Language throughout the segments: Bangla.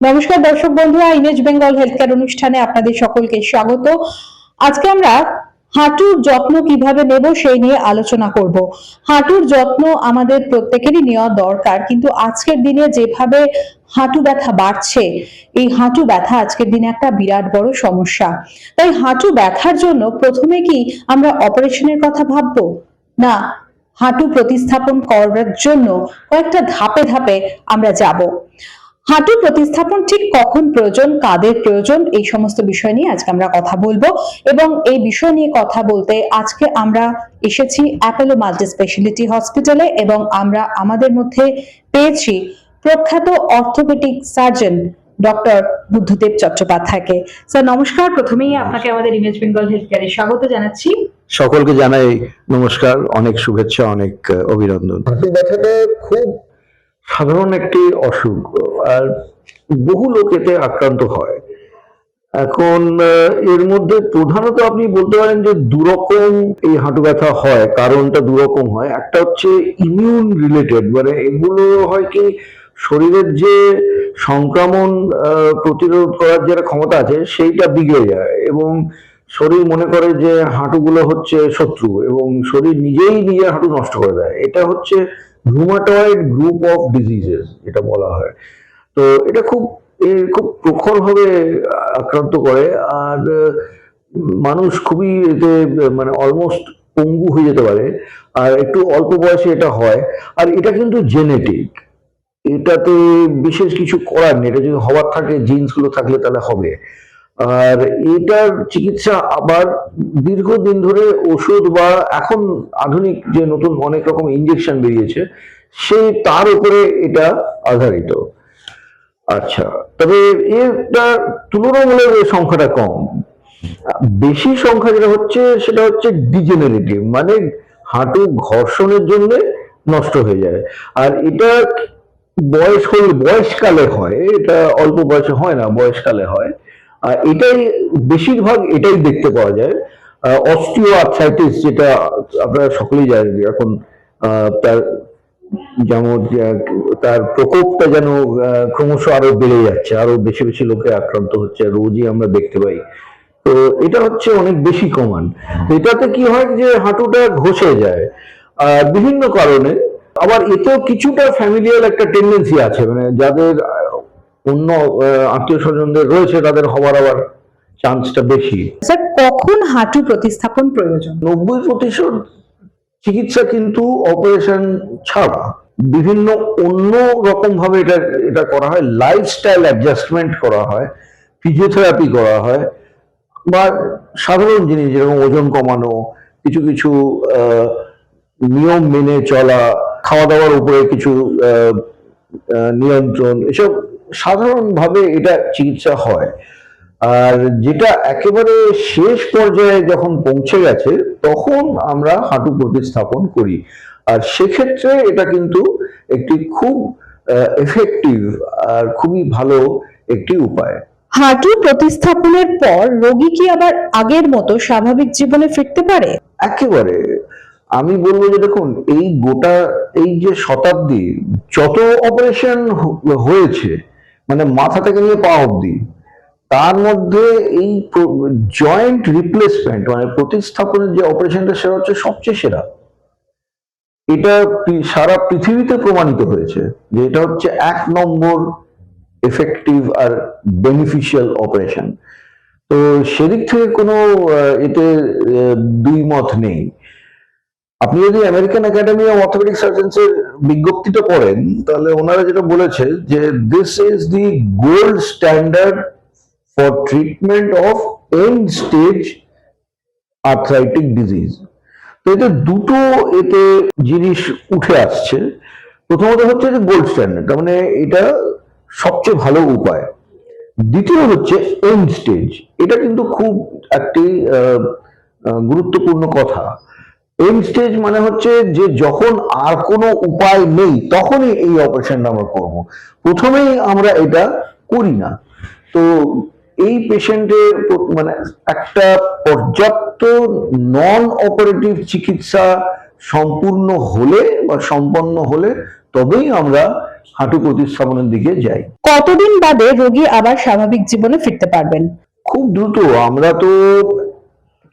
নমস্কার দর্শক বন্ধুরা ইমেজ বেঙ্গল হেলথ কেয়ার অনুষ্ঠানে আপনাদের সকলকে স্বাগত। আজকে আমরা হাঁটুর যত্ন কীভাবে নেব সেই নিয়ে আলোচনা করব। হাঁটুর যত্ন আমাদের প্রত্যেকেরই নেওয়া দরকার, কিন্তু আজকের দিনে যেভাবে হাঁটু ব্যথা বাড়ছে, এই হাঁটু ব্যথা আজকের দিনে একটা বিরাট বড় সমস্যা। তাই হাঁটু ব্যথার জন্য প্রথমে কি আমরা অপারেশনের কথা ভাববো? না, হাঁটু প্রতিস্থাপন করার জন্য কয়েকটা ধাপে ধাপে আমরা যাব। হাঁটু প্রতিস্থাপন ঠিক কখন প্রয়োজন কাদের প্রয়োজন এই সমস্ত বিষয় নিয়ে আজকে আমরা কথা বলব। এবং এই বিষয় নিয়ে কথা বলতে আজকে আমরা এসেছি অ্যাপেলো মাল্টি স্পেশালিটি হসপিটালে এবং আমরা আমাদের মধ্যে পেয়েছি প্রখ্যাত অর্থোপেডিক সার্জন ডক্টর বুদ্ধদেব চট্টোপাধ্যায়কে। স্যার নমস্কার। প্রথমেই আপনাকে আমাদের ইমেজ বেঙ্গল হেলথ কেয়ারে স্বাগত জানাচ্ছি। সকলকে জানাই নমস্কার অনেক শুভেচ্ছা অনেক অভিনন্দন। হাঁটু ব্যথাটা খুব সাধারণ একটি অসুখ, আর বহু লোক এতে আক্রান্ত হয়। এখন এর মধ্যে প্রধানত আপনি বলতে পারেন যে দুরকম এই হাঁটু ব্যথা হয়, কারণটা দুরকম হয়। একটা হচ্ছে ইমিউন রিলেটেড মানে এগুলো হয় কি, শরীরের যে সংক্রমণ প্রতিরোধ করার যে ক্ষমতা আছে, সেইটা বিগড়ে যায় এবং শরীর মনে করে যে হাঁটুগুলো হচ্ছে শত্রু এবং শরীর নিজেই নিজের হাঁটু নষ্ট করে দেয়। এটা হচ্ছে রুমাটয়েড গ্রুপ অফ ডিজিজেস যেটা বলা হয়। তো এটা খুব খুব প্রখরভাবে আক্রান্ত করে, আর মানুষ খুবই এতে মানে অলমোস্ট পঙ্গু হয়ে যেতে পারে, আর একটু অল্প বয়সে এটা হয়। আর এটা কিন্তু জেনেটিক এটাতে বিশেষ কিছু করার নেই, এটা যদি হওয়ার থাকে জিন্সগুলো থাকলে তাহলে হবে। আর এটার চিকিৎসা আবার দীর্ঘদিন ধরে ওষুধ বা এখন আধুনিক যে নতুন অনেক রকম ইঞ্জেকশন বেরিয়েছে, সেই তার উপরে এটা আধারিত। আচ্ছা তবে এটা তুলনামূলক সংখ্যাটা কম। বেশি সংখ্যা যেটা হচ্ছে, সেটা হচ্ছে ডিজেনারেটিভ মানে হাঁটু ঘর্ষণের জন্য নষ্ট হয়ে যায়। আর এটা বয়স হলে, বয়সকালে হয়, এটা অল্প বয়সে হয় না, বয়সকালে হয়। এটাই বেশিরভাগ এটাই দেখতে পাওয়া যায়। অস্টিও আর্থাইটিস যেটা আপনারা সকলেই জানেন এখন তার যেমন তার প্রকোপটা যেন ক্রমশ আরও বেড়ে যাচ্ছে, আরও বেশি বেশি লোকে আক্রান্ত হচ্ছে রোজই আমরা দেখতে পাই। তো এটা হচ্ছে অনেক বেশি কমান। এটাতে কি হয় যে হাঁটুটা ঘষে যায় বিভিন্ন কারণে। আবার এতেও কিছুটা ফ্যামিলিয়াল একটা টেন্ডেন্সি আছে মানে যাদের অন্য আত্মীয় স্বজনদের রয়েছে তাদের হওয়ার আবার চান্সটা বেশি। স্যার কখন হাঁটু প্রতিস্থাপন প্রয়োজন? নব্বই প্রতিশত চিকিৎসা কিন্তু অপারেশন ছাড়া। বিভিন্ন অন্য রকম ভাবে এটা এটা করা হয় লাইফস্টাইল অ্যাডজাস্টমেন্ট করা হয় ফিজিওথেরাপি করা হয় বা সাধারণ জিনিস যেরকম ওজন কমানো কিছু কিছু নিয়ম মেনে চলা খাওয়া দাওয়ার উপরে কিছু নিয়ন্ত্রণ এসব সাধারণভাবে এটা চিকিৎসা হয়। আর যেটা একেবারে শেষ পর্যায়ে যখন পৌঁছে গেছে তখন আমরা হাঁটু প্রতিস্থাপন করি। আর সেক্ষেত্রে এটা কিন্তু একটি খুব এফেক্টিভ আর খুবই ভালো একটি উপায়। হাঁটু প্রতিস্থাপনের পর রোগী কি আবার আগের মতো স্বাভাবিক জীবনে ফিরতে পারে? একেবারে। আমি বলব যে দেখুন এই গোটা এই যে শতাব্দী যত অপারেশন হয়েছে মানে মাথা থেকে নিয়ে পা অবধি। তার মধ্যে এই জয়েন্ট রিপ্লেসমেন্ট মানে প্রতিস্থাপনের যে অপারেশনটা সেটা হচ্ছে সবচেয়ে সেরা। এটা সারা পৃথিবীতে প্রমাণিত হয়েছে যে এটা হচ্ছে এক নম্বর এফেক্টিভ আর বেনিফিশিয়াল অপারেশন তো সেদিক থেকে কোনো এতে দুই মত নেই। আপনি যদি American academy of orthopaedic surgeons এর বিজ্ঞপ্তিটা পড়েন, তাহলে ওনারা যেটা বলেছে যে this is the gold standard for treatment of end stage arthritic disease তো এতে দুটো এতে জিনিস উঠে আসছে। প্রথমত হচ্ছে যে গোল্ড স্ট্যান্ডার্ড মানে এটা সবচেয়ে ভালো উপায়। দ্বিতীয় হচ্ছে এন্ড স্টেজ এটা কিন্তু খুব একটি গুরুত্বপূর্ণ কথা। এন্ড স্টেজ মানে হচ্ছে যে যখন আর কোনো উপায় নেই তখনই এই অপারেশনটা আমরা করব। প্রথমেই আমরা এটা করি না। তো এই পেশেন্টের মানে একটা পর্যাপ্ত নন অপারেটিভ চিকিৎসা সম্পূর্ণ হলে বা সম্পন্ন হলে তবেই আমরা হাঁটু প্রতিস্থাপনের দিকে যাই। কতদিন বাদে রোগী আবার স্বাভাবিক জীবনে ফিরতে পারবেন? খুব দ্রুত। আমরা তো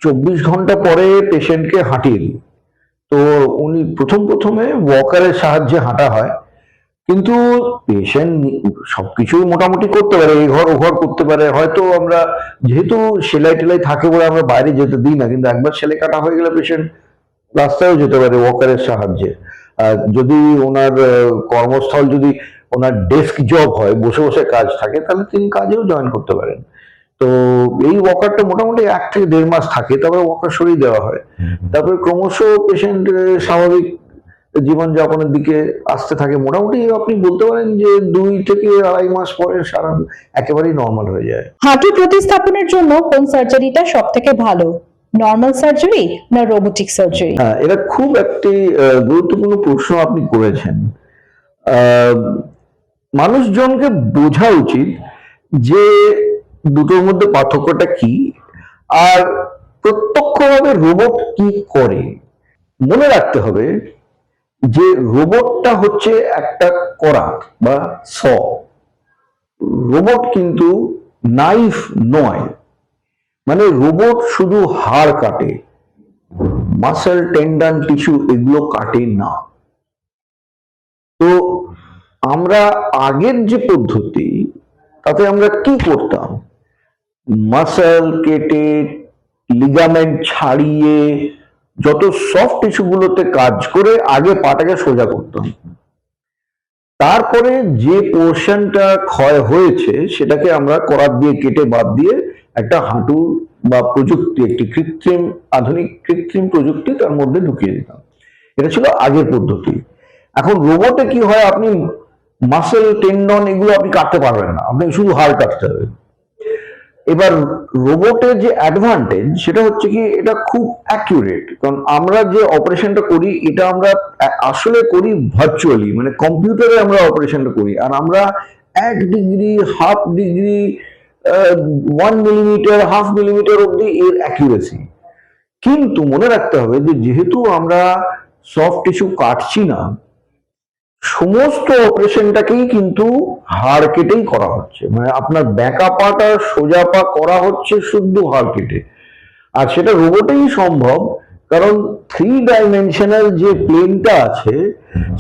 চব্বিশ ঘণ্টা পরে পেশেন্টকে হাঁটিয়ে দিই। তো উনি প্রথম প্রথমে ওয়াকারের সাহায্যে হাঁটা হয়। কিন্তু পেশেন্ট সবকিছুই মোটামুটি করতে পারে এই ঘর ও ঘর করতে পারে। হয়তো আমরা, যেহেতু সেলাই টেলাই থাকে বলে আমরা বাইরে যেতে দিই না, কিন্তু একবার সেলাই কাটা হয়ে গেলে পেশেন্ট রাস্তায়ও যেতে পারে ওয়াকারের সাহায্যে। আর যদি ওনার কর্মস্থল যদি ওনার ডেস্ক জব হয়, বসে বসে কাজ থাকে, তাহলে তিনি কাজেও জয়েন করতে পারেন। তো এই ওয়াকারটা মোটামুটি এক থেকে দেড় মাস থাকে তবে ওয়াকার সরিয়ে দেওয়া হয়। তারপরে ক্রমশ পেশেন্ট স্বাভাবিক জীবনযাপনের দিকে আসতে থাকে। মোটামুটি আপনি বলতে পারেন যে দুই থেকে আড়াই মাস পরে সারা একেবারেই নর্মাল হয়ে যায়। হাঁটু প্রতিস্থাপনের জন্য কোন সার্জারিটা সব থেকে ভালো? নর্মাল সার্জারি না রোবোটিক সার্জারি হ্যাঁ এটা খুব একটি গুরুত্বপূর্ণ প্রশ্ন আপনি করেছেন। আহ, মানুষজনকে বোঝা উচিত যে দুটোর মধ্যে পার্থক্যটা কি? আর প্রত্যক্ষভাবে রোবট কি করে? মনে রাখতে হবে যে রোবটটা হচ্ছে একটা করাত বা স। রোবট কিন্তু নাইফ নয়। মানে রোবট শুধু হাড় কাটে মাসেল টেন্ডন টিস্যু এগুলো কাটে না। তো আমরা আগের যে পদ্ধতি, তাতে আমরা কি করতাম? মাসেল কেটে লিগামেন্ট ছাড়িয়ে, যত সফট টিস্যুগুলোতে কাজ করে আগে পাটাকে সোজা করতাম তারপরে যে পোর্শনটা ক্ষয় হয়েছে, সেটাকে আমরা করাত দিয়ে কেটে বাদ দিয়ে একটা হাঁটু বা প্রযুক্তি, একটি কৃত্রিম, আধুনিক কৃত্রিম প্রযুক্তি তার মধ্যে ঢুকিয়ে দিতাম। এটা ছিল আগের পদ্ধতি। এখন রোবটে কি হয়, আপনি মাসেল টেন্ডন এগুলো আপনি কাটতে পারবেন না। আপনি শুধু হাড় কাটতে হবে। এবার রোবটের যে অ্যাডভান্টেজ সেটা হচ্ছে কি এটা খুব অ্যাকিউরেট কারণ আমরা যে অপারেশনটা করি, এটা আমরা আসলে করি ভার্চুয়ালি মানে কম্পিউটারে আমরা অপারেশনটা করি। আর আমরা এক degree half degree one millimetre half millimetre অব্দি এর অ্যাকিউরেসি কিন্তু মনে রাখতে হবে যে যেহেতু আমরা সফট টিস্যু কাটছি না সমস্ত অপারেশনটাকেই কিন্তু হাড় কেটেই করা হচ্ছে। মানে আপনার ব্যাকা পাটা সোজা পা করা হচ্ছে শুদ্ধ হাড় কেটে। আর সেটা রোবটেই সম্ভব কারণ থ্রি ডাইমেনশনাল যে প্লেনটা আছে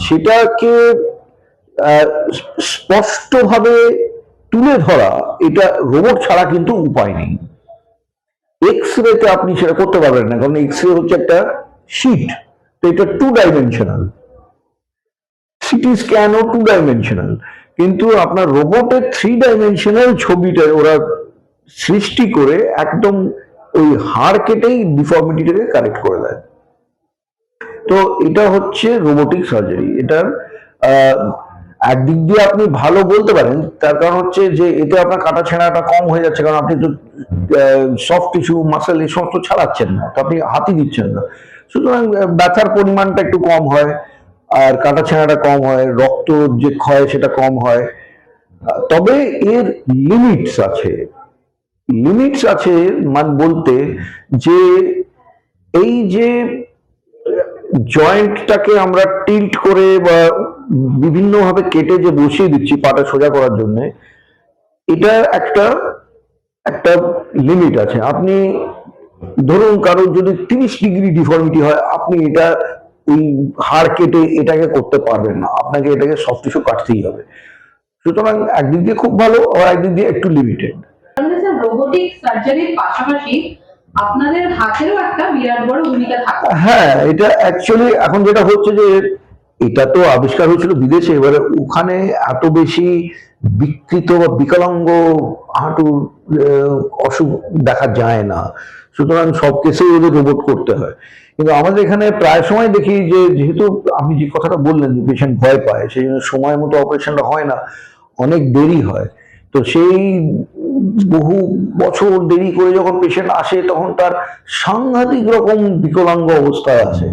সেটাকে স্পষ্টভাবে তুলে ধরা এটা রোবট ছাড়া কিন্তু উপায় নেই। এক্স রেতে আপনি সেটা করতে পারবেন না কারণ এক্স রে হচ্ছে একটা শিট তো এটা টু ডাইমেনশনাল সিটি স্ক্যানও টু ডাইমেনশনাল কিন্তু আপনার রোবটের থ্রি ডাইমেনশনাল ছবিটা ওরা সৃষ্টি করে একদম ওই হাড় কেটেই ডিফর্মিটিটাকে কারেক্ট করে দেয়। তো এটা হচ্ছে রোবোটিক সার্জারি এটার একদিক দিয়ে আপনি ভালো বলতে পারেন, তার কারণ হচ্ছে যে এতে আপনার কাটা ছেঁড়াটা কম হয়ে যাচ্ছে, কারণ আপনি তো সফট টিস্যু মাসেল এই সমস্ত ছাড়াচ্ছেন না, তো আপনি হাতি দিচ্ছেন না। সুতরাং ব্যথার পরিমাণটা একটু কম হয়। আর কাটা ছেঁড়াটা কম হয়, রক্ত যে ক্ষয় সেটা কম হয়। তবে এর লিমিটস আছে। লিমিটস আছে মান বলতে যে এই যে জয়েন্টটাকে আমরা টিল্ট করে বা বিভিন্নভাবে কেটে যে বসিয়ে দিচ্ছি পাটা সোজা করার জন্য, এটা একটা একটা লিমিট আছে। আপনি ধরুন কারোর যদি তিরিশ ডিগ্রি ডিফর্মিটি হয়, আপনি এটা ওই হাড় কেটে এটাকে করতে পারবেন না। আপনাকে এটাকে সফট টিস্যু কাটতেই হবে। সুতরাং একদিক দিয়ে খুব ভালো আর একদিক দিয়ে একটু লিমিটেড রোবোটিক সার্জারির পাশাপাশি আপনাদের হাতেরও একটা বিরাট বড় ভূমিকা থাকে হ্যাঁ এটা অ্যাকচুয়ালি এখন যেটা হচ্ছে যে এটা তো আবিষ্কার হয়েছিল বিদেশে। এবারে ওখানে এত বেশি বিকৃত বা বিকলাঙ্গ হাঁটুর অসুখ দেখা যায় না। সুতরাং সব কেসেই ওদের রোবট করতে হয়। কিন্তু আমাদের এখানে প্রায় সময় দেখি যে, যেহেতু আপনি যে কথাটা বললেন যে পেশেন্ট ভয় পায়, সেই জন্য সময় মতো অপারেশনটা হয় না, অনেক দেরি হয়। তো সেই বহু বছর দেরি করে যখন পেশেন্ট আসে, তখন তার সাংঘাতিক রকম বিকলাঙ্গ অবস্থায় আছে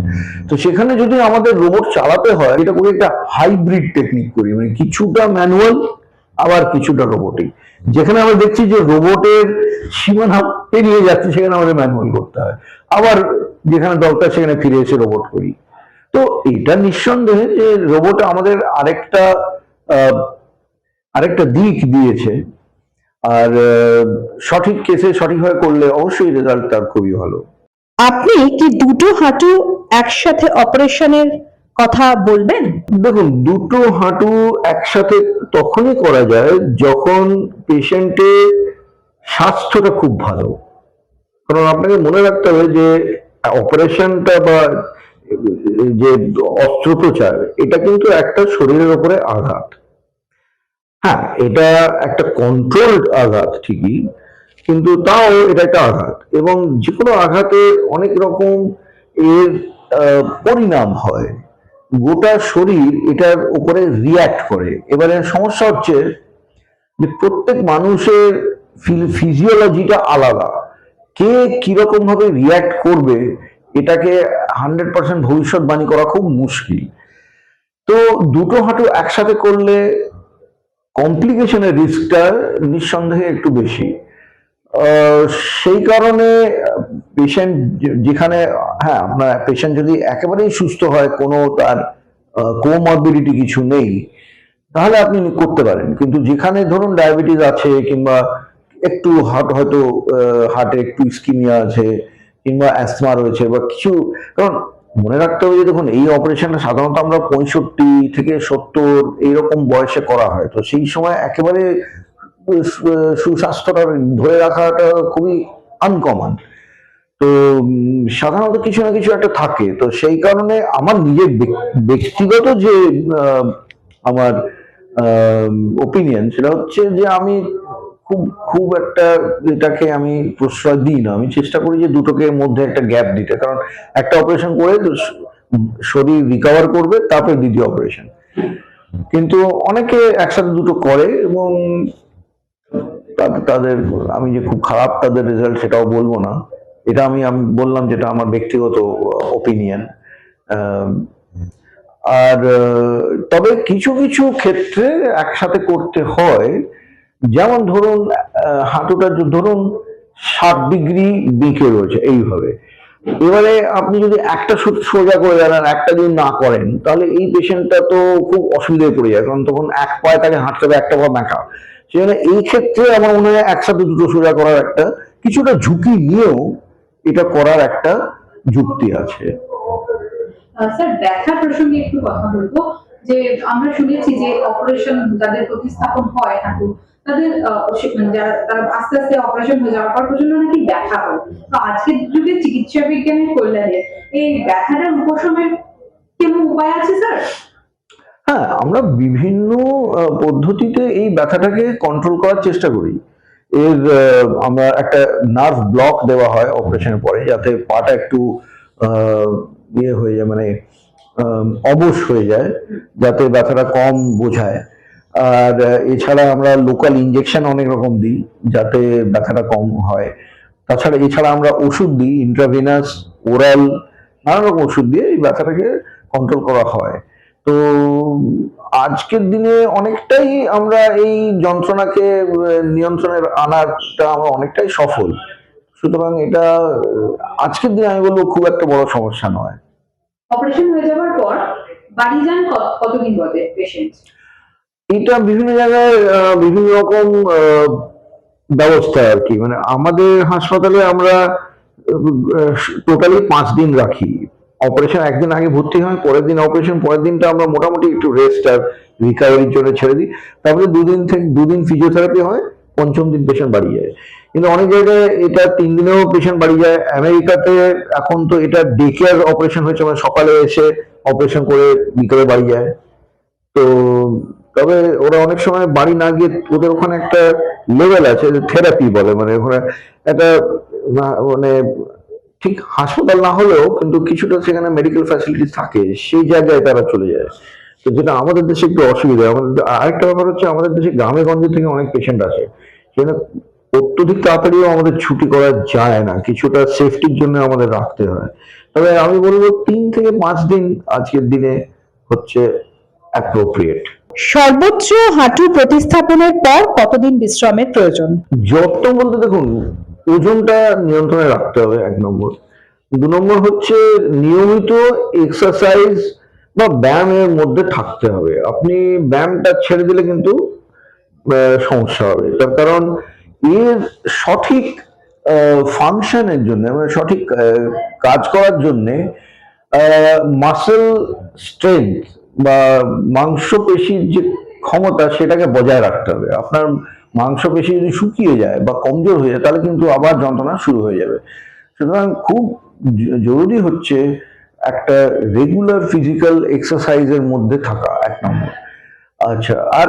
তো সেখানে যদি আমাদের রোবট চালাতে হয়, এটা করে একটা হাইব্রিড টেকনিক করি। মানে কিছুটা ম্যানুয়াল আবার কিছুটা রোবটিক যেখানে আমরা দেখছি যে রোবটের সীমানা পেরিয়ে যাচ্ছে, সেখানে আমাদের ম্যানুয়াল করতে হয়। আবার যেখানে দরকার সেখানে ফিরে এসে রোবট করি। তো এটা নিঃসন্দেহে যে রোবট আমাদের আরেকটা আরেকটা দিক দিয়েছে। আর সঠিক কেসে সঠিকভাবে করলে অবশ্যই রেজাল্ট তার খুবই ভালো। আপনি কি দুটো হাঁটু একসাথে অপারেশনের কথা বলবেন? দেখুন দুটো হাঁটু একসাথে তখনই করা যায় যখন পেশেন্টের স্বাস্থ্যটা খুব ভালো। কারণ আপনাকে মনে রাখতে হবে যে অপারেশনটা বা, যে অস্ত্রোপচার, এটা কিন্তু একটা শরীরের উপরে আঘাত। হ্যাঁ এটা একটা কন্ট্রোলড আঘাত ঠিকই, কিন্তু তাও এটা একটা আঘাত। এবং যে কোনো আঘাতে অনেক রকম এর পরিণাম হয়। গোটা শরীর এটার উপরে রিয়্যাক্ট করে। এবারে সমস্যা হচ্ছে যে প্রত্যেক মানুষের ফিজিওলজিটা আলাদা। কে কীরকম ভাবে রিয়্যাক্ট করবে, এটাকে হান্ড্রেড পার্সেন্ট ভবিষ্যৎবাণী করা খুব মুশকিল। তো দুটো হাঁটু একসাথে করলে কমপ্লিকেশনের রিস্কটা নিঃসন্দেহে একটু বেশি। সেই কারণে পেশেন্ট যেখানে হ্যাঁ আপনার পেশেন্ট যদি একেবারেই সুস্থ হয়, কোনো তার কোমরবিডিটি কিছু নেই, তাহলে আপনি করতে পারেন। কিন্তু যেখানে ধরুন ডায়াবেটিস আছে কিংবা একটু হার্ট হয়তো হার্টে একটু স্কিমিয়া আছে, কিংবা অ্যাসমা রয়েছে, বা কিছু, কারণ মনে রাখতে হবে যে দেখুন, এই অপারেশনটা সাধারণত আমরা পঁয়ষট্টি থেকে সত্তর এইরকম বয়সে করা হয়। তো সেই সময় একেবারে সুস্বাস্থ্যটা ধরে রাখাটা খুবই আনকমন তো সাধারণত কিছু না কিছু একটা থাকে। তো সেই কারণে আমার নিজের ব্যক- ব্যক্তিগত যে আমার ওপিনিয়ন সেটা হচ্ছে যে আমি খুব খুব একটা এটাকে আমি প্রশ্রয় দিই না। আমি চেষ্টা করি যে দুটোকে মধ্যে একটা গ্যাপ দিতে। কারণ একটা অপারেশন করে শরীর রিকভার করবে, তারপরে দ্বিতীয় অপারেশন কিন্তু অনেকে একসাথে দুটো করে এবং তাদের, আমি যে খুব খারাপ তাদের রেজাল্ট সেটাও বলব না। এটা আমি আমি বললাম যেটা আমার ব্যক্তিগত ওপিনিয়ন আর, তবে কিছু কিছু ক্ষেত্রে একসাথে করতে হয়। যেমন ধরুন হাঁটুটা ধরুন ষাট ডিগ্রি বেঁকে রয়েছে এইভাবে। এবারে আপনি যদি একটা সোজা করে আর একটা যদি না করেন, তাহলে এই পেশেন্টটা তো খুব অসুবিধায় পড়ে যায়, কারণ তখন এক পায়ে তাকে হাঁটতে হবে, একটা পা ব্যাঁকা। সেজন্য এই ক্ষেত্রে আমার মনে হয় একসাথে দুটো সোজা করার একটা, কিছুটা ঝুঁকি নিয়েও এটা করার একটা যুক্তি আছে। স্যার, ব্যথা প্রসঙ্গে একটু কথা বলব। যে আমরা শুনেছি যে অপারেশন যাদের প্রতিস্থাপন হয় হাঁটু তাদের মানে যারা আস্তে আস্তে অপারেশন হয়ে যাওয়ার পর নাকি ব্যথা হয়। তো আজকের যুগে চিকিৎসা বিজ্ঞানের কল্যাণে এই ব্যথাটার উপশমের কোনো উপায় আছে, স্যার? হ্যাঁ আমরা বিভিন্ন পদ্ধতিতে এই ব্যথাটাকে কন্ট্রোল করার চেষ্টা করি। এর আমরা একটা নার্ভ ব্লক দেওয়া হয় অপারেশনের পরে, যাতে পাটা একটু ইয়ে হয়ে যায় মানে অবশ হয়ে যায়, যাতে ব্যথাটা কম বোঝায়। আর এছাড়া আমরা লোকাল ইনজেকশন অনেক রকম দিই যাতে ব্যথাটা কম হয়। তাছাড়া এছাড়া আমরা ওষুধ দিই ইন্ট্রাভিনাস ওরাল নানা রকম ওষুধ দিয়ে এই ব্যথাটাকে কন্ট্রোল করা হয়। তো আজকের দিনে অনেকটাই আমরা এই যন্ত্রণাকে আহ, নিয়ন্ত্রণের আনারটা আমরা অনেকটাই সফল। সুতরাং এটা আজকের দিনে আমি বলব খুব একটা বড় সমস্যা নয়। অপারেশন হয়ে যাওয়ার পর বাড়ি যান কতদিন বাদে পেশেন্ট এটা বিভিন্ন জায়গায় বিভিন্ন রকম ব্যবস্থা আর কি। মানে আমাদের হাসপাতালে আমরা টোটালি পাঁচ দিন রাখি। অপারেশন একদিন আগে ভর্তি হয়, পরের দিন অপারেশন পরের দিনটা আমরা মোটামুটি একটু রেস্ট আর রিকভারির জন্য ছেড়ে দিই। তারপরে দুদিন থেকে, দুদিন ফিজিওথেরাপি হয়, পঞ্চম দিন পেশেন্ট বাড়ি যায়। কিন্তু অনেক জায়গায় এটা তিন দিনেও পেশেন্ট বাড়ি যায়। আমেরিকাতে এখন তো এটা ডে কেয়ার অপারেশন হয়েছে মানে সকালে এসে অপারেশন করে, বিকেলে বাড়ি যায়। তো তবে ওরা অনেক সময় বাড়ি না গিয়ে ওদের ওখানে একটা লেভেল আছে থেরাপি বলে মানে ওখানে একটা মানে ঠিক হাসপাতাল না হলেও কিন্তু কিছুটা সেখানে মেডিকেল ফ্যাসিলিটি থাকে, সেই জায়গায় তারা চলে যায়। তো যেটা আমাদের দেশে একটু অসুবিধা, আমাদের আরেকটা ব্যাপার হচ্ছে আমাদের দেশে গ্রামে গঞ্জে থেকে অনেক পেশেন্ট আসে, সেখানে অত্যধিক তাড়াতাড়িও আমাদের ছুটি করা যায় না, কিছুটা সেফটির জন্য আমাদের রাখতে হয়। তবে আমি বলব তিন থেকে পাঁচ দিন আজকের দিনে হচ্ছে অ্যাপ্রোপ্রিয়েট সর্বোচ্চ হাঁটু প্রতিস্থাপনের পর কতদিন বিশ্রামের প্রয়োজন? যত্ন বলতে দেখুন, ওজনটা নিয়ন্ত্রণে রাখতে হবে এক নম্বর। দু নম্বর হচ্ছে নিয়মিত এক্সারসাইজ বা ব্যায়ামের মধ্যে থাকতে হবে। আপনি ব্যায়ামটা ছেড়ে দিলে কিন্তু সমস্যা হবে। তার কারণ এর সঠিক ফাংশনের জন্য মানে সঠিক কাজ করার জন্যে মাসেল স্ট্রেংথ বা মাংসপেশির যে ক্ষমতা, সেটাকে বজায় রাখতে হবে। আপনার মাংসপেশি যদি শুকিয়ে যায় বা কমজোর হয়ে যায়, তাহলে কিন্তু আবার যন্ত্রণা শুরু হয়ে যাবে। সুতরাং খুব জরুরি হচ্ছে একটা রেগুলার ফিজিক্যাল এক্সারসাইজের মধ্যে থাকা, এক নম্বর। আচ্ছা আর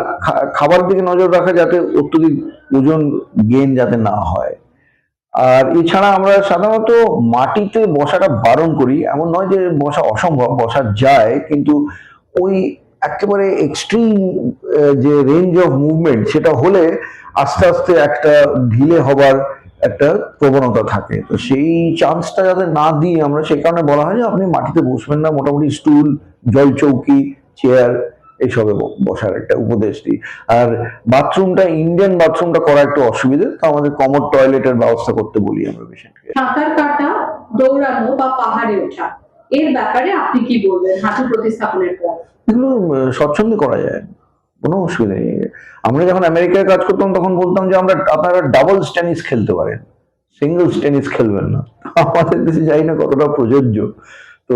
খাবার দিকে নজর রাখা যাতে অত্যধিক ওজন গেন যাতে না হয়। আর এছাড়া আমরা সাধারণত মাটিতে বসাটা বারণ করি। এমন নয় যে বসা অসম্ভব, বসা যায়, কিন্তু ওই একেবারে এক্সট্রিম যে রেঞ্জ অফ মুভমেন্ট সেটা হলে আস্তে আস্তে একটা ঢিলে হবার একটা প্রবণতা থাকে। তো সেই চান্সটা যাতে না দিই আমরা, সেই কারণে বলা হয় যে আপনি মাটিতে বসবেন না, মোটামুটি স্টুল জল চৌকি চেয়ার এইসবে বসার একটা উপদেশ দিই। আর বাথরুমটা ইন্ডিয়ান বাথরুমটা করা একটু অসুবিধে, তো আমাদের কমন টয়লেটের ব্যবস্থা করতে বলি আমরা পেশেন্টকে সাঁতার কাটা, দৌড়ানো বা পাহাড়ে ওঠা। এর ব্যাপারে আপনি কি বলবেন? হাঁটু প্রতিস্থাপনের পর। এগুলো স্বচ্ছন্দে করা যায়। কোনো অসুবিধা নেই। আমরা যখন আমেরিকায় কাজ করতাম, তখন বলতাম যে, আমরা, আপনারা ডাবল টেনিস খেলতে পারেন। সিঙ্গেল টেনিস খেলবেন না। আমাদের দেশে যাই না, কতটা প্রযোজ্য। তো,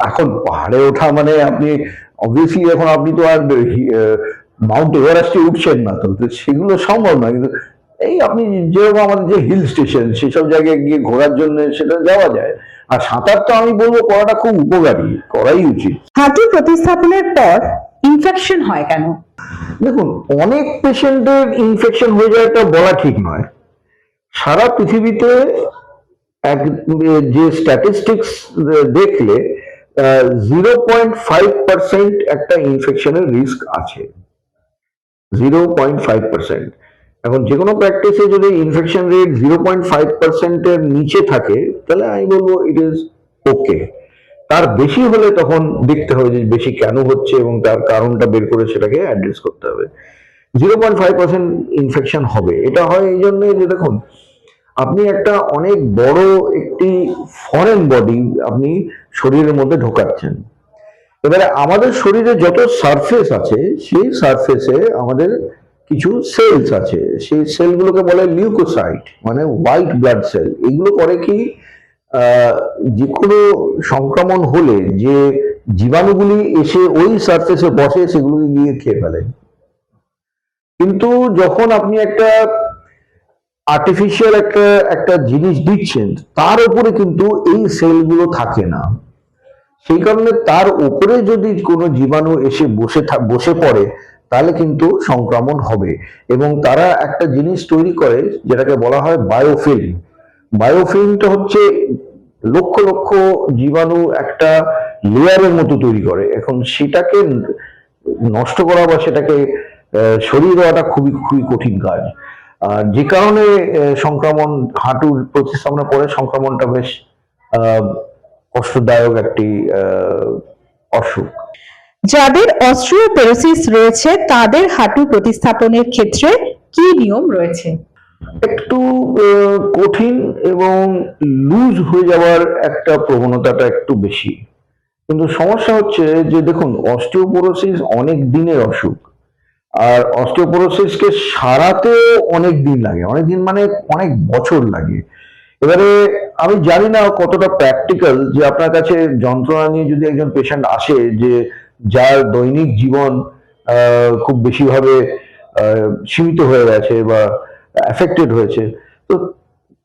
এখন পাহাড়ে ওঠা মানে আপনি অবভিয়াসলি এখন আপনি তো আর মাউন্ট এভারেস্টে উঠছেন না। তো সেগুলো সম্ভব না। কিন্তু এই আপনি যেরকম আমাদের যে হিল স্টেশন সেসব জায়গায় গিয়ে ঘোরার জন্য সেটা যাওয়া যায়। আর সাঁতার তো আমি বলব করাটা খুব উপকারী করাই উচিত। হাঁটু প্রতিস্থাপনের পর ইনফেকশন হয় কেন? দেখুন অনেক পেশেন্টের ইনফেকশন হয়ে যাওয়াটা বলা ঠিক নয়। সারা পৃথিবীতে এক যে স্ট্যাটিস্টিক্স দেখলে জিরো পয়েন্ট ফাইভ পার্সেন্ট একটা ইনফেকশনের রিস্ক আছে। জিরো পয়েন্ট ফাইভ পার্সেন্ট এখন যে কোনো প্র্যাকটিসে যদি infection rate zero point five পার্সেন্টের নিচে থাকে, তাহলে আমি বলব ইট ইজ ওকে তার বেশি হলে তখন দেখতে হবে যে বেশি কেন হচ্ছে এবং তার কারণটা বের করে সেটাকে অ্যাড্রেস করতে হবে। Zero point five percent infection হবে। এটা হয় এই জন্য যে দেখুন, আপনি একটা অনেক বড় একটি ফরেন বডি আপনি শরীরের মধ্যে ঢোকাচ্ছেন। এবারে আমাদের শরীরে যত সারফেস আছে, সেই সারফেসে আমাদের কিছু সেলস আছে। সেই সেলগুলোকে বলে লিউকোসাইট মানে হোয়াইট ব্লাড সেল এগুলো করে কি যে কোনো সংক্রমণ হলে যে জীবাণুগুলি এসে ওই সারফেসে বসে সেগুলোকে গিয়ে খেয়ে ফেলে। কিন্তু যখন আপনি একটা আর্টিফিশিয়াল একটা একটা জিনিস দিচ্ছেন, তার উপরে কিন্তু এই সেলগুলো থাকে না। সেই কারণে তার উপরে যদি কোনো জীবাণু এসে বসে বসে পড়ে তাহলে কিন্তু সংক্রমণ হবে। এবং তারা একটা জিনিস তৈরি করে, যেটাকে বলা হয় বায়োফিল্ম বায়োফিল্মটা হচ্ছে লক্ষ লক্ষ জীবাণু একটা লেয়ারের মতো তৈরি করে। এখন সেটাকে নষ্ট করা বা সেটাকে সরিয়ে দেওয়াটা খুবই খুবই কঠিন কাজ। আর যে কারণে সংক্রমণ, হাঁটুর প্রতিস্থাপনা পরে সংক্রমণটা বেশ কষ্টদায়ক একটি অসুখ। যাদের অস্ট্রিওপেরোসিস রয়েছে, তাদের হাঁটু প্রতিস্থাপনের ক্ষেত্রে কি নিয়ম রয়েছে? একটু কঠিন এবং লুজ হয়ে যাওয়ার একটা প্রবণতাটা একটু বেশি। কিন্তু সমস্যা হচ্ছে যে, দেখুন অস্টিওপোরোসিস অনেক দিনের অসুখ। আর অস্টিওপোরোসিসকে সারাতেও অনেক দিন লাগে। অনেক দিন মানে অনেক বছর লাগে। এবারে আমি জানি না কতটা প্র্যাকটিক্যাল যে আপনার কাছে যন্ত্রণা নিয়ে যদি একজন পেশেন্ট আসে যে যার দৈনিক জীবন খুব বেশিভাবে সীমিত হয়ে গেছে বা অ্যাফেক্টেড হয়েছে। তো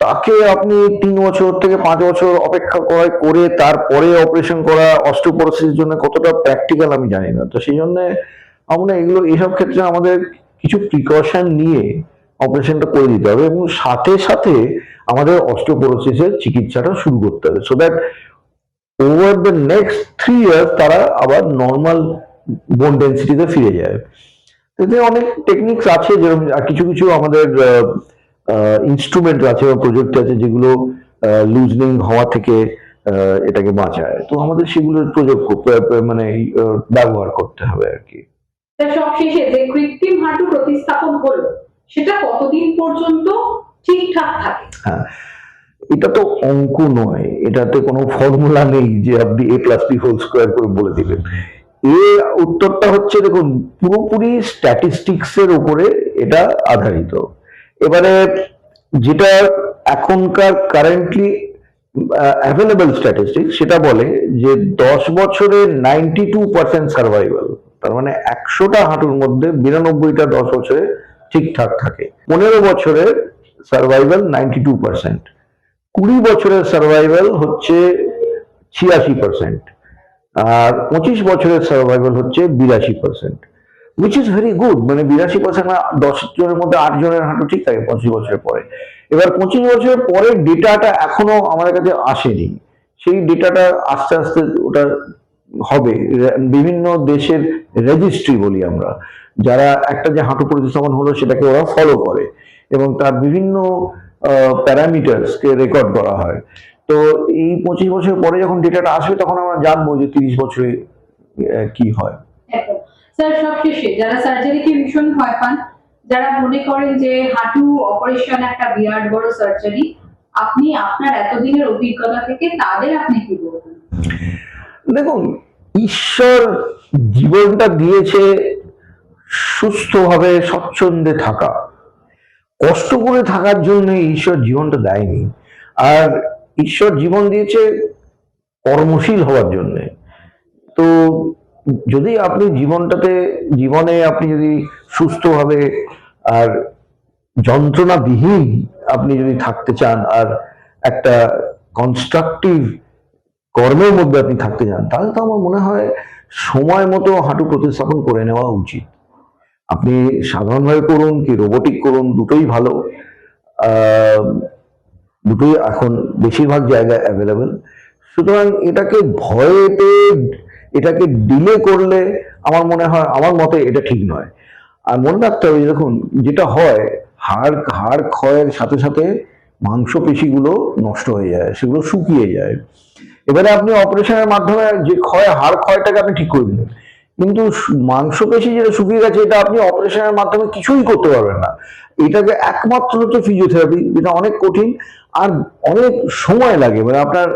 তাকে আপনি তিন বছর থেকে পাঁচ বছর অপেক্ষা করা করে তারপরে অপারেশন করা অস্টিওপোরোসিস জন্য কতটা প্র্যাকটিক্যাল আমি জানি না। তো সেই জন্য আমরা এগুলো, এসব ক্ষেত্রে আমাদের কিছু প্রিকশন নিয়ে অপারেশনটা করে দিতে হবে এবং সাথে সাথে আমাদের অস্টিওপোরোসিসের চিকিৎসাটা শুরু করতে হবে। So that over the next three years তারা আবার নর্মাল বোন ডেন্সিটিতে ফিরে যায়। এতে অনেক টেকনিক্স আছে যেরকম কিছু কিছু আমাদের ইনস্ট্রুমেন্ট আছে বা প্রজেক্ট আছে যেগুলো লুজনিং হওয়া থেকে এটাকে বাঁচায়। তো আমাদের সেগুলো প্রযোগ মানে ব্যবহার করতে হবে আর কি। সবশেষে যে কৃত্রিম হাঁটু প্রতিস্থাপন হলো সেটা কতদিন পর্যন্ত ঠিকঠাক থাকে? হ্যাঁ। এটা তো অঙ্ক নয়, এটাতে কোনো ফর্মুলা নেই যে আপনি A plus B whole square করে বলে দিবেন। এ উত্তরটা হচ্ছে, দেখুন, পুরোপুরি স্ট্যাটিস্টিক্স এর উপরে এটা আধারিত। এবারে যেটা এখনকার কারেন্টলি অ্যাভেলেবল স্ট্যাটিস্টিক্স সেটা বলে যে দশ বছরে নাইনটি টু পার্সেন্ট সার্ভাইভাল তার মানে একশোটা হাঁটুর মধ্যে বিরানব্বইটা দশ বছরে ঠিকঠাক থাকে। পনেরো বছরের সার্ভাইভাল নাইনটি টু পার্সেন্ট কুড়ি বছরের সার্ভাইভাল হচ্ছে ছিয়াশি পার্সেন্ট আর পঁচিশ বছরের সার্ভাইভাল হচ্ছে বিরাশি percent which is very good মানে বিরাশি পার্সেন্ট দশ জনের মধ্যে আট জনের হাঁটু ঠিক থাকে পঁচিশ বছরের পরে। এবার পঁচিশ বছরের পরে ডেটাটা এখনও আমাদের কাছে আসেনি। সেই ডেটাটা আস্তে আস্তে ওটা হবে। বিভিন্ন দেশের রেজিস্ট্রি বলি আমরা। যারা একটা যে হাঁটু প্রতিস্থাপন হলো সেটাকে ওরা ফলো করে এবং তার বিভিন্ন প্যারামিটার্সকে রেকর্ড করা হয়। তো এই পঁচিশ বছর পরে যখন ডেটাটা আসবে তখন আমরা জানব যে তিরিশ বছরে কি হয়। স্যার সবশেষে যারা সার্জারিকে ভীষণ ভয় পান যারা মনে করেন যে হাঁটু অপারেশন একটা বিরাট বড় সার্জারি আপনি আপনার এতদিনের অভিজ্ঞতা থেকে তাদের আপনি কি বলবেন? দেখুন ঈশ্বর জীবনটা দিয়েছে সুস্থভাবে স্বচ্ছন্দে থাকা। কষ্ট করে থাকার জন্য ঈশ্বর জীবনটা দেয়নি। আর ঈশ্বর জীবন দিয়েছে কর্মশীল হওয়ার জন্য। তো যদি আপনি জীবনটাতে, জীবনে আপনি যদি সুস্থভাবে আর যন্ত্রণাবিহীন আপনি যদি থাকতে চান, আর একটা কনস্ট্রাকটিভ কর্মের মধ্যে আপনি থাকতে চান, তাহলে তো আমার মনে হয় সময় মতো হাঁটু প্রতিস্থাপন করে নেওয়া উচিত। আপনি সাধারণভাবে করুন কি রোবোটিক করুন, দুটোই ভালো। দুটোই এখন বেশিরভাগ জায়গায় অ্যাভেলেবেল সুতরাং এটাকে ভয়ে পেয়ে এটাকে ডিলে করলে আমার মনে হয়, আমার মতে এটা ঠিক নয়। আর মনে রাখতে হবে দেখুন, যেটা হয়, হাড় হাড় ক্ষয়ের সাথে সাথে মাংসপেশিগুলো নষ্ট হয়ে যায়, সেগুলো শুকিয়ে যায়। এবারে আপনি অপারেশনের মাধ্যমে যে ক্ষয়, হাড় ক্ষয়টাকে আপনি ঠিক করে দিলেন। কিন্তু মাংসপেশি যেটা শুকিয়ে গেছে, এটা আপনি অপারেশনের মাধ্যমে কিছুই করতে পারবেন না। এটাকে একমাত্র হচ্ছে ফিজিওথেরাপি যেটা অনেক কঠিন আর অনেক সময় লাগে। মানে আপনার,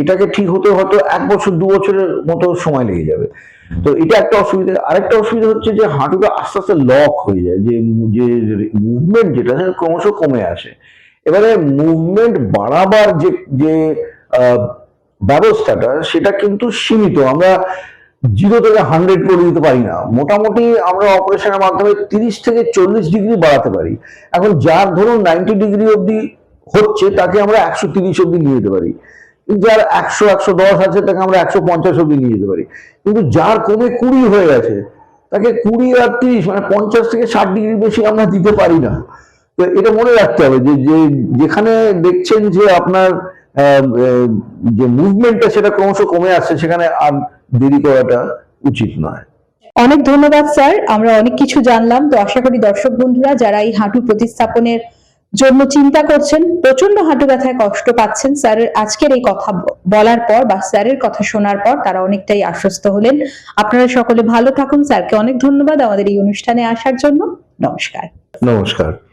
এটাকে ঠিক হতে হয়তো এক বছর, দু বছরের মতো সময় লেগে যাবে। তো এটা একটা অসুবিধা। আরেকটা অসুবিধা হচ্ছে যে হাঁটুটা আস্তে আস্তে লক হয়ে যায়। যে যে মুভমেন্ট যেটা সেটা ক্রমশ কমে আসে। এবারে মুভমেন্ট বাড়াবার যে যে ব্যবস্থাটা, সেটা কিন্তু সীমিত। আমরা জিরো থেকে হান্ড্রেড করে দিতে পারি না। মোটামুটি আমরা অপারেশনের মাধ্যমে তিরিশ থেকে চল্লিশ ডিগ্রি বাড়াতে পারি। এখন যার ধরুন নাইনটি ডিগ্রি অবধি হচ্ছে, তাকে আমরা একশো তিরিশ অবধি নিয়ে যেতে পারি। যার একশো একশো দশ আছে, তাকে আমরা একশো পঞ্চাশ অবধি নিয়ে যেতে পারি। কিন্তু যার কমে কুড়ি হয়ে গেছে, তাকে কুড়ি আর তিরিশ মানে পঞ্চাশ থেকে ষাট ডিগ্রি বেশি আমরা দিতে পারি না। তো এটা মনে রাখতে হবে যে যেখানে দেখছেন যে আপনার যে মুভমেন্টটা সেটা ক্রমশ কমে আসছে, সেখানে আর দেরি করাটা উচিত নয়। অনেক ধন্যবাদ স্যার। আমরা অনেক কিছু জানলাম। তো আশা করি দর্শক বন্ধুরা যারা এই হাঁটু প্রতিস্থাপনের জন্য চিন্তা করছেন প্রচণ্ড হাঁটু ব্যথায় কষ্ট পাচ্ছেন স্যারের আজকের এই কথা বলার পর বা স্যারের কথা শোনার পর তারা অনেকটাই আশ্বস্ত হলেন। আপনারা সকলে ভালো থাকুন। স্যারকে অনেক ধন্যবাদ আমাদের এই অনুষ্ঠানে আসার জন্য। নমস্কার। নমস্কার।